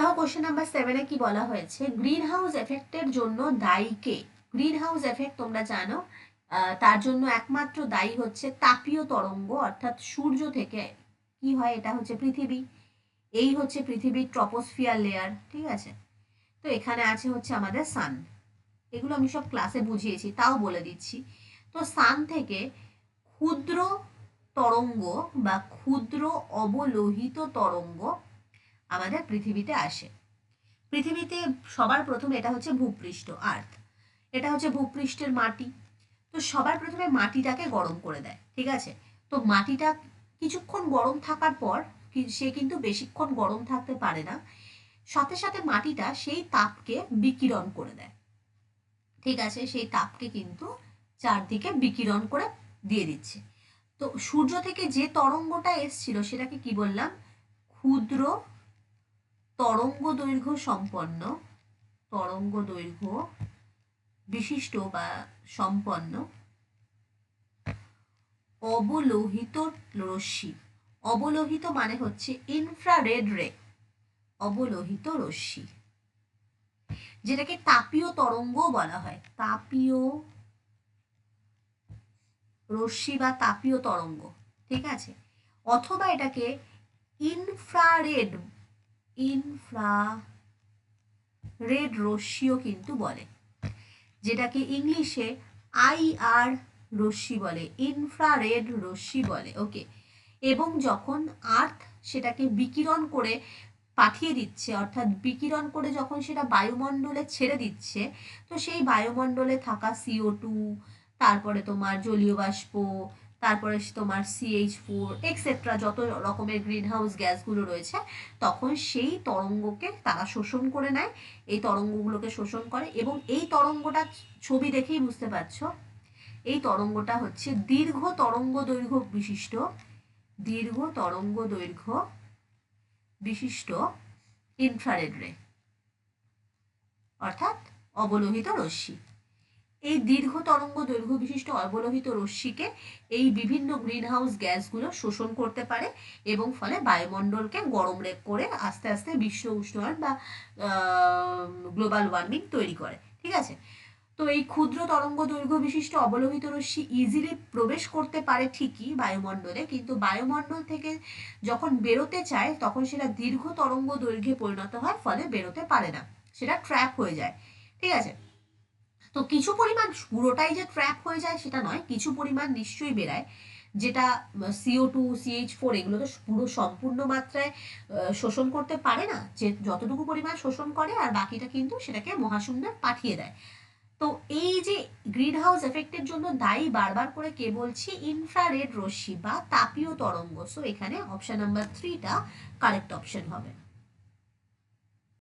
দেখো question number সেভেনে কি বলা হয়েছে? গ্রিন হাউস এফেক্টের জন্য দায়ী কে? গ্রিন হাউস এফেক্ট তোমরা জানো তার জন্য একমাত্র দায়ী হচ্ছে তাপীয় তরঙ্গ, অর্থাৎ সূর্য থেকে। কি হয়? এটা হচ্ছে পৃথিবী। এই হচ্ছে পৃথিবীর ট্রপোস্ফিয়ার লেয়ার ঠিক আছে? তো এখানে আছে হচ্ছে আমাদের সান এগুলো আমি সব ক্লাসে বুঝিয়েছি, তাও বলে দিচ্ছি। তো সান থেকে ক্ষুদ্র তরঙ্গ বা ক্ষুদ্র অবলোহিত তরঙ্গ আমাদের পৃথিবীতে আসে। পৃথিবীতে সবার প্রথমে এটা হচ্ছে ভূপৃষ্ঠ আর্থ এটা হচ্ছে ভূপৃষ্ঠের মাটি। তো সবার প্রথমে মাটিটাকে গরম করে দেয়, ঠিক আছে? তো মাটিটা কিছুক্ষণ গরম থাকার পর সে কিন্তু বেশিক্ষণ গরম থাকতে পারে না। সাথে সাথে মাটিটা সেই তাপকে বিকিরণ করে দেয়। ঠিক আছে? সেই তাপকে কিন্তু চারদিকে বিকিরণ করে দিয়ে দিচ্ছে। তো সূর্য থেকে যে তরঙ্গটা এসছিল, সেটাকে কি বললাম? ক্ষুদ্র তরঙ্গ দৈর্ঘ্য সম্পন্ন, তরঙ্গ দৈর্ঘ্য বিশিষ্ট বা সম্পন্ন, অবলোহিত রশ্মি। অবলোহিত মানে হচ্ছে ইনফ্রারেড রে অবলোহিত রশ্মি। যেটাকে তাপীয় তরঙ্গ বলা হয়। তাপীয় রশ্মি বা তাপীয় তরঙ্গ, ঠিক আছে? অথবা এটাকে ইনফ্রারেড ইনফ্রা রেড রশ্মিও কিন্তু বলে, যেটাকে ইংলিশে আই আর রশ্মি বলে ইনফ্রারেড রশ্মি বলে ওকে এবং যখন আর্থ সেটাকে বিকিরণ করে পাঠিয়ে দিচ্ছে, অর্থাৎ বিকিরণ করে যখন সেটা বায়ুমণ্ডলে ছেড়ে দিচ্ছে, তো সেই বায়ুমণ্ডলে থাকা সিও টু তারপরে তোমার জলীয় বাষ্প তারপরে তোমার সিএইচ ফোর এক্সেট্রা যত রকমের গ্রিন হাউস গ্যাসগুলো রয়েছে, তখন সেই তরঙ্গকে তারা শোষণ করে নেয়। এই তরঙ্গগুলোকে শোষণ করে এবং এই তরঙ্গটা ছবি দেখেই বুঝতে পারছ? এই তরঙ্গটা হচ্ছে দীর্ঘ তরঙ্গ দৈর্ঘ্য বিশিষ্ট, দীর্ঘ তরঙ্গ দৈর্ঘ্য বিশিষ্ট ইনফ্রারেড রে অর্থাৎ অবলোহিত রশ্মি। এই দীর্ঘ তরঙ্গ দৈর্ঘ্য বিশিষ্ট অবলোহিত রশ্মিকে এই বিভিন্ন গ্রিন হাউস গ্যাসগুলো শোষণ করতে পারে এবং ফলে বায়ুমণ্ডলকে গরম রেক করে আস্তে আস্তে বিশ্ব উষ্ণায়ন বা গ্লোবাল ওয়ার্মিং তৈরি করে। ঠিক আছে? তো এই ক্ষুদ্র তরঙ্গ দৈর্ঘ্য বিশিষ্ট অবলোহিত রশ্মি ইজিলি প্রবেশ করতে পারে ঠিকই বায়ুমণ্ডলে, কিন্তু বায়ুমণ্ডল থেকে যখন বেরোতে চায়, তখন সেটা দীর্ঘ তরঙ্গ দৈর্ঘ্যে পরিণত হয়, ফলে বেরোতে পারে না। সেটা ট্র্যাপ হয়ে যায়। ঠিক আছে? তো কিছু পরিমাণ, পুরোটাই যে ট্র্যাপ হয়ে যায় সেটা নয়, কিছু পরিমাণ নিশ্চয়ই বেরায় যেটা সিও টু সিএইচ ফোর এগুলো তো পুরো সম্পূর্ণ মাত্রায় শোষণ করতে পারে না, যে যতটুকু পরিমাণ শোষণ করে আর বাকিটা কিন্তু সেটাকে মহাশূন্যে পাঠিয়ে দেয়। তো এই যে গ্রিন হাউস এফেক্টের জন্য দায়ী বারবার করে কে বলছি? ইনফ্রারেড রশ্মি বা তাপীয় তরঙ্গ। সো এখানে অপশন নাম্বার থ্রিটা কারেক্ট অপশন হবে।